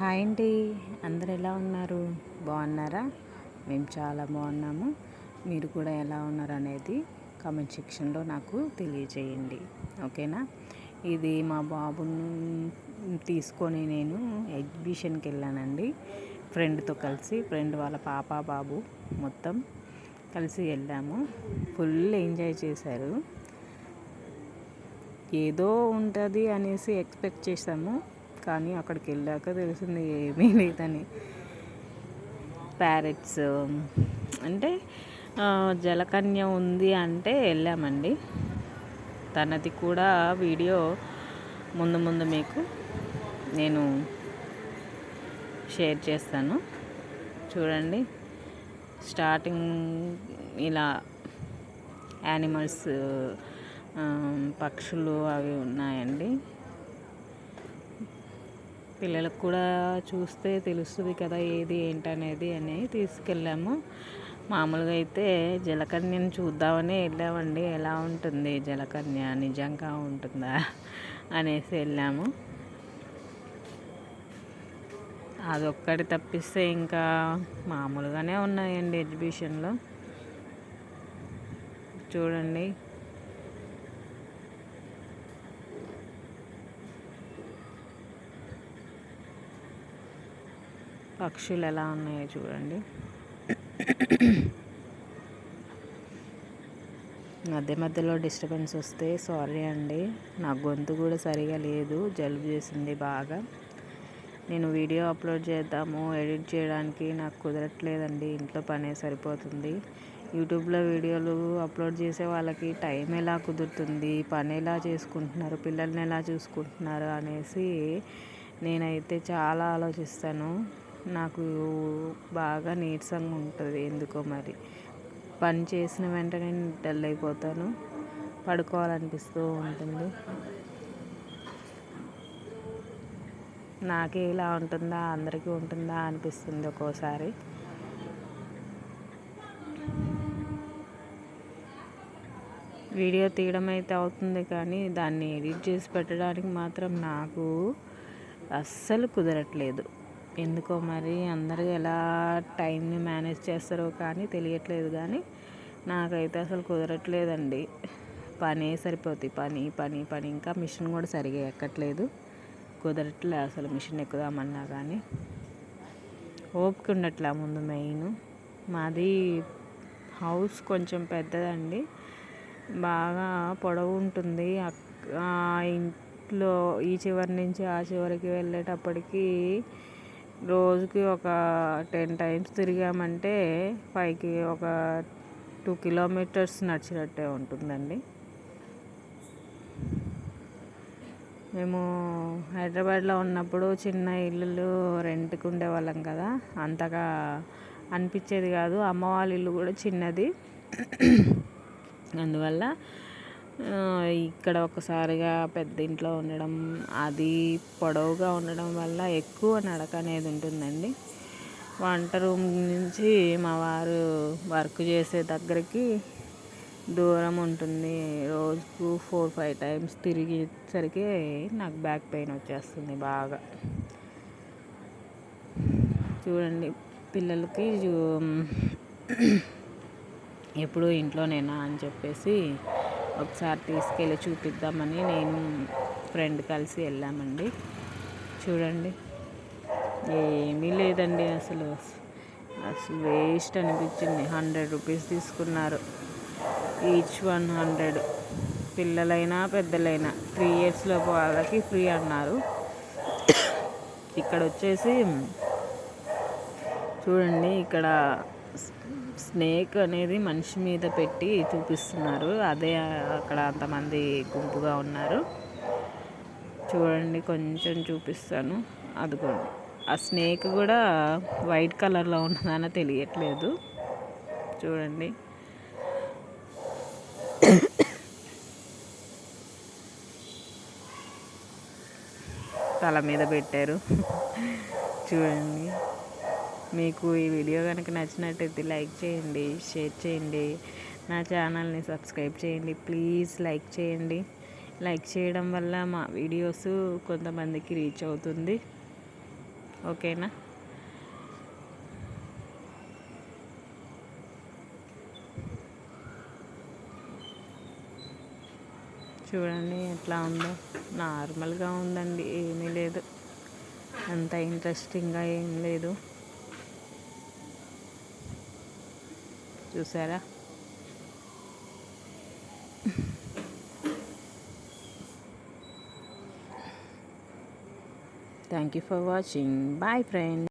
Hi అండి. అందరు ఎలా ఉన్నారు? బాగున్నారా? మేము చాలా బాగున్నాము. మీరు కూడా ఎలా ఉన్నారు అనేది కామెంట్ సెక్షన్లో నాకు తెలియజేయండి. ఓకేనా? ఇది మా బాబును తీసుకొని నేను ఎగ్జిబిషన్కి వెళ్ళానండి. ఫ్రెండ్తో కలిసి ఫ్రెండ్ వాళ్ళ పాప బాబు మొత్తం కలిసి వెళ్ళాము. ఫుల్ ఎంజాయ్ చేశారు. ఏదో ఉంటుంది అనేసి ఎక్స్పెక్ట్ చేసాము కానీ అక్కడికి వెళ్ళాక తెలిసింది ఏమీ లేదని. ప్యారెట్స్ um, అంటే జలకన్య ఉంది అంటే వెళ్ళామండి. తనది కూడా వీడియో ముందు ముందు మీకు నేను షేర్ చేస్తాను. చూడండి స్టార్టింగ్ ఇలా యానిమల్స్ um, పక్షులు అవి ఉన్నాయండి. పిల్లలకు కూడా చూస్తే తెలుస్తుంది కదా ఏది ఏంటనేది అని తీసుకెళ్ళాము. మామూలుగా అయితే జలకన్యను చూద్దామని వెళ్ళామండి. ఎలా ఉంటుంది జలకన్య? నిజంగా ఉంటుందా? అనేసి వెళ్ళాము. అదొక్కటి తప్పిస్తే ఇంకా మామూలుగానే ఉన్నాయండి ఎగ్జిబిషన్లో. చూడండి. పక్షులు ఎలా ఉన్నాయో చూడండి. మధ్య మధ్యలో డిస్టర్బెన్స్ వస్తే సారీ అండి. నా గొంతు కూడా సరిగా లేదు జలుబు చేసింది బాగా. నేను వీడియో అప్లోడ్ చేద్దాము ఎడిట్ చేయడానికి నాకు కుదరట్లేదండి ఇంట్లో పనే సరిపోతుంది. యూట్యూబ్లో వీడియోలు అప్లోడ్ చేసే వాళ్ళకి టైం ఎలా కుదురుతుంది పని ఎలా చేసుకుంటున్నారు పిల్లల్ని ఎలా చూసుకుంటున్నారు అనేసి నేనైతే చాలా ఆలోచిస్తాను. నాకు బాగా నీరసంగా ఉంటుంది. ఎందుకో మరి. పని చేసిన వెంటనే డల్ అయిపోతాను. పడుకోవాలనిపిస్తూ ఉంటుంది. నాకే ఇలా ఉంటుందా? అందరికీ ఉంటుందా? అనిపిస్తుంది ఒక్కోసారి. వీడియో తీయడం అయితే అవుతుంది కానీ దాన్ని ఎడిట్ చేసి పెట్టడానికి మాత్రం నాకు అస్సలు కుదరట్లేదు. ఎందుకో మరి అందరూ ఎలా టైంని మేనేజ్ చేస్తారో కానీ తెలియట్లేదు కానీ నాకైతే అసలు కుదరట్లేదండి. పని సరిపోతుంది పని పని పని. ఇంకా మిషన్ కూడా సరిగా ఎక్కట్లేదు. కుదరట్లే అసలు మిషన్ ఎక్కుదామన్నా కానీ. ఓపిక ఉండట్లే ముందు మెయిన్. మాది హౌస్ కొంచెం పెద్దదండి. బాగా పొడవు ఉంటుంది. ఇంట్లో ఈ చివరి నుంచి ఆ చివరికి వెళ్ళేటప్పటికి రోజుకి ఒక టెన్ టైమ్స్ తిరిగామంటే పైకి ఒక టూ కిలోమీటర్స్ నడిచినట్టే ఉంటుందండి. మేము హైదరాబాద్లో ఉన్నప్పుడు చిన్న ఇల్లులు రెంట్కి ఉండేవాళ్ళం కదా అంతగా అనిపించేది కాదు. అమ్మ వాళ్ళ ఇల్లు కూడా చిన్నది. అందువల్ల ఇక్కడ ఒకసారిగా పెద్ద ఇంట్లో ఉండడం అది పొడవుగా ఉండడం వల్ల ఎక్కువ నడక అనేది ఉంటుందండి. వంట రూమ్ నుంచి మా వారు వర్క్ చేసే దగ్గరికి దూరం ఉంటుంది. రోజుకు ఫోర్ ఫైవ్ టైమ్స్ తిరిగేసరికి నాకు బ్యాక్ పెయిన్ వచ్చేస్తుంది బాగా. చూడండి పిల్లలకి ఎప్పుడు ఇంట్లోనేనా అని చెప్పేసి ఒకసారి తీసుకెళ్ళి చూపిద్దామని నేను ఫ్రెండ్ కలిసి వెళ్ళామండి. చూడండి. ఏమీ లేదండి అసలు. అసలు వేస్ట్ అనిపించింది. హండ్రెడ్ రూపీస్ తీసుకున్నారు. Each one hundred. పిల్లలైనా పెద్దలైనా. త్రీ ఇయర్స్లో వాళ్ళకి ఫ్రీ అన్నారు. ఇక్కడ వచ్చేసి చూడండి. ఇక్కడ స్నేక్ అనేది మనిషి మీద పెట్టి చూపిస్తున్నారు. అదే అక్కడ అంతమంది గుంపుగా ఉన్నారు. చూడండి కొంచెం చూపిస్తాను. అదిగోండి. ఆ స్నేక్ కూడా వైట్ కలర్లో ఉన్నదని తెలియట్లేదు. చూడండి. తల మీద పెట్టారు. చూడండి. మీకు ఈ వీడియో కనుక నచ్చినట్టయితే లైక్ చేయండి షేర్ చేయండి. నా ఛానల్ని సబ్స్క్రైబ్ చేయండి. ప్లీజ్ లైక్ చేయండి. లైక్ చేయడం వల్ల మా వీడియోస్ కొంతమందికి రీచ్ అవుతుంది. ఓకేనా? చూడండి ఎట్లా ఉందో. నార్మల్గా ఉందండి. ఏమీ లేదు. అంత ఇంట్రెస్టింగ్గా ఏం లేదు. చూసారా? Thank you for watching bye friend